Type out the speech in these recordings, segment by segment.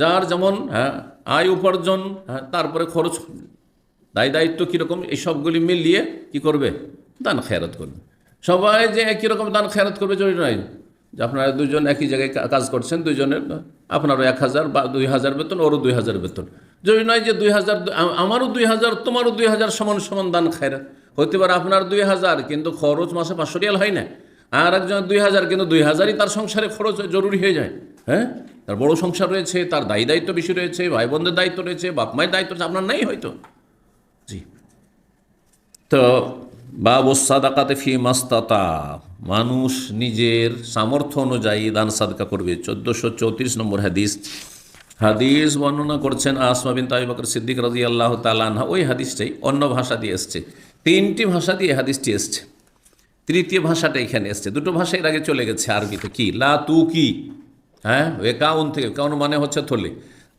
যার যেমন হ্যাঁ আয় উপার্জন হ্যাঁ তারপরে খরচ। দায় দায়িত্ব কীরকম সবগুলি মিলিয়ে কি করবে? দান খেয়ারত করবে। সবাই যে একই রকম দান খেয়ারত করবে জরুরি নয়। যে আপনারা দুজন একই জায়গায় কাজ করছেন, দুজনের, আপনারও এক হাজার বা দুই হাজার বেতন, ওরও দুই হাজার বেতন। জরুরি নয় যে দুই হাজার আমারও দুই হাজার, তোমারও দুই হাজার সমান সমান দান খেয়ারত। হতে পারে আপনার দুই হাজার, কিন্তু খরচ মাসে পাঁচশো রিয়াল হয় না। আর একজন দুই হাজার, কিন্তু দুই হাজারই তার সংসারে খরচ জরুরি হয়ে যায়। হ্যাঁ? তার বড় সংসার রয়েছে, তার দায়ী দায়িত্ব বেশি রয়েছে ভাই বোনদের দায়িত্ব রয়েছে বাপ মায়ের দায়িত্ব রয়েছে, আপনার নেই হয়তো। জি। তো, বাবু সাদাকাতে ফি মাস্তাতা, মানুষ নিজের সামর্থ্য অনুযায়ী দান সাদকা করবে। চোদ্দোশো চৌত্রিশ নম্বর হাদিস। হাদিস বর্ণনা করছেন আসমা বিন তাইবকার সিদ্দিক রাজি আল্লাহ তালানহা ওই হাদিসটাই অন্য ভাষা দিয়ে এসছে। তিনটি ভাষা দিয়ে হাদিসটি এসছে। তৃতীয় ভাষাটা এখানে এসছে। দুটো ভাষা এর আগে চলে গেছে আরবিতে। কি? লা তু কি? হ্যাঁ? এ কাউন থেকে, কাউন মানে হচ্ছে থলে।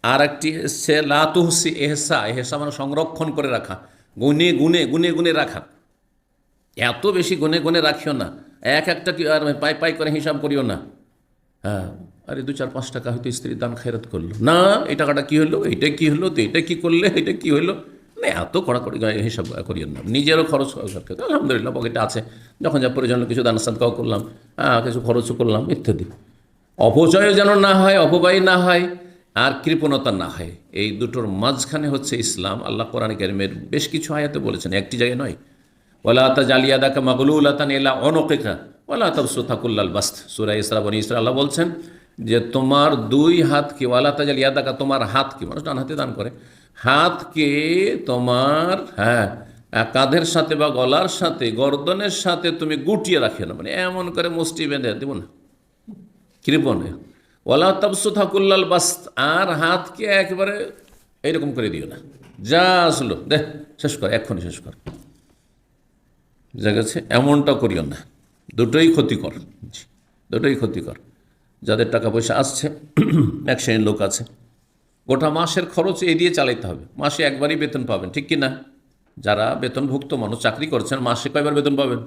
আর একটি এসছে লা তুহসি এহসা এহসা মানে সংরক্ষণ করে রাখা। গুনে গুনে গুনে গুনে রাখা। এত বেশি গুনে গুনে রাখিও না। এক একটা কি আর পাই পাই করে হিসাব করিও না। হ্যাঁ? আরে দু চার পাঁচ টাকা হয়তো স্ত্রীর দান খেরাত করল। না, এই টাকাটা কী হলো? এইটা কি হলো? তো এটা কি করলে? এটা কি হলো? না, এত কড়াকড়ি হিসাব করিও না। নিজেরও খরচ আলহামদুলিল্লাহ, পকেটে আছে। যখন যা প্রয়োজন কিছু দান সাদকাও করলাম। কিছু খরচও করলাম, ইত্যাদি। অপচয় যেন না হয়, অপব্যয় না হয়, আর কৃপণতা না হয়। এই দুটোর মাঝখানে হচ্ছে ইসলাম। আল্লাহ কোরআন কারিমের বেশ কিছু আয়াতে বলেছেন। একটি জায়গায় নয়। ওলা তা জালিয়াদাকা মাগলুলাতান এলা অনকেকা ওলা তব সুথাকুল্লাল বাস্ত। সুরা ইসরা, বনি ইসরা, আল্লাহ বলছেন যে তোমার দুই হাতকে, ওয়ালা তা জালিয়াদাকা তোমার হাতকে, মানুষ ডান হাতে দান করে, হাতকে তোমার হ্যাঁ কাঁধের সাথে বা গলার সাথে, গর্দনের সাথে তুমি গুটিয়ে রাখে না। মানে এমন করে মুষ্টি বেঁধে, দেবো না। কৃপণে ওলা তবসু থাকুল্লাল বাস আর হাতকে একেবারে এইরকম করে দিও না। যা আসলো, দেখ, শেষ কর, এক্ষুনি শেষ কর। বুঝা গেছে? এমনটা করিও না। দুটোই ক্ষতিকর। দুটোই ক্ষতিকর। যাদের টাকা পয়সা আসছে, এক শ্রেণির লোক আছে। গোটা মাসের খরচ এই দিয়ে চালাইতে হবে। মাসে একবারই বেতন পাবেন, ঠিক কি না? যারা বেতনভুক্ত মানুষ, চাকরি করছেন, মাসে কয়বার বেতন পাবেন?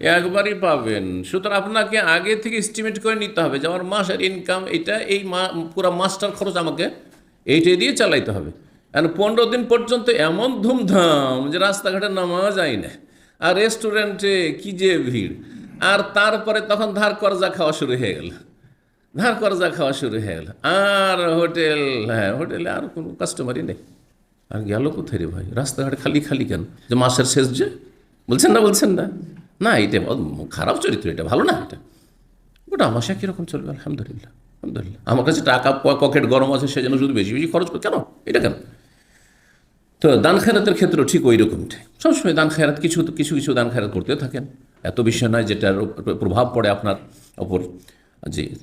একবারই পাবেন। সুতরাং আপনাকে আগে থেকে এস্টিমেট করে নিতে হবে যে আমার মাসের ইনকাম এটা এই মা, পুরো মাসটার খরচ আমাকে এইটাই দিয়ে চালাইতে হবে। কারণ পনেরো দিন পর্যন্ত এমন ধুমধাম যে রাস্তাঘাটে নামা যায় না। আর রেস্টুরেন্টে কি যে ভিড়। আর তারপরে তখন ধার করজা খাওয়া শুরু হয়ে গেল। ধার করজা খাওয়া শুরু হয়ে গেল। আর হোটেল হ্যাঁ হোটেলে আর কোনো কাস্টমারই নেই। আর গেল কোথায় রে ভাই? রাস্তাঘাটে খালি খালি কেন? যে মাসের শেষ যে? বলছেন না বলছেন না? না, এটা খারাপ চরিত্র, এটা ভালো না এটা। ওটা আমার সাথে কীরকম চলবে, আলহামদুলিল্লাহ আলহামদুলিল্লাহ। আমার কাছে টাকা পকেট গরম আছে, সেজন্য শুধু বেশি বেশি খরচ করে, কেন? এটা কেন? তো দান খেরাতের ক্ষেত্রে ঠিক ওই রকমটাই। সবসময় দান খেরাত, কিছু কিছু কিছু দান খেরাত করতে থাকেন। এত বিষয় নয় যেটার প্রভাব পড়ে আপনার ওপর যে